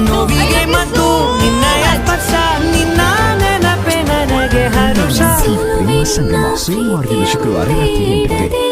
ನೋವಿಗೆ ಮತ್ತು ನಿನ್ನಯ ಸ್ಪರ್ಶ ನಿನ್ನ ನೆನಪೆ ನನಗೆ ಹರುಷ. ಸಂಗಮ ಸೋಮವಾರದಿಂದ ಶುಕ್ರವಾರ ರಾತ್ರಿ ಎಂಟಕ್ಕೆ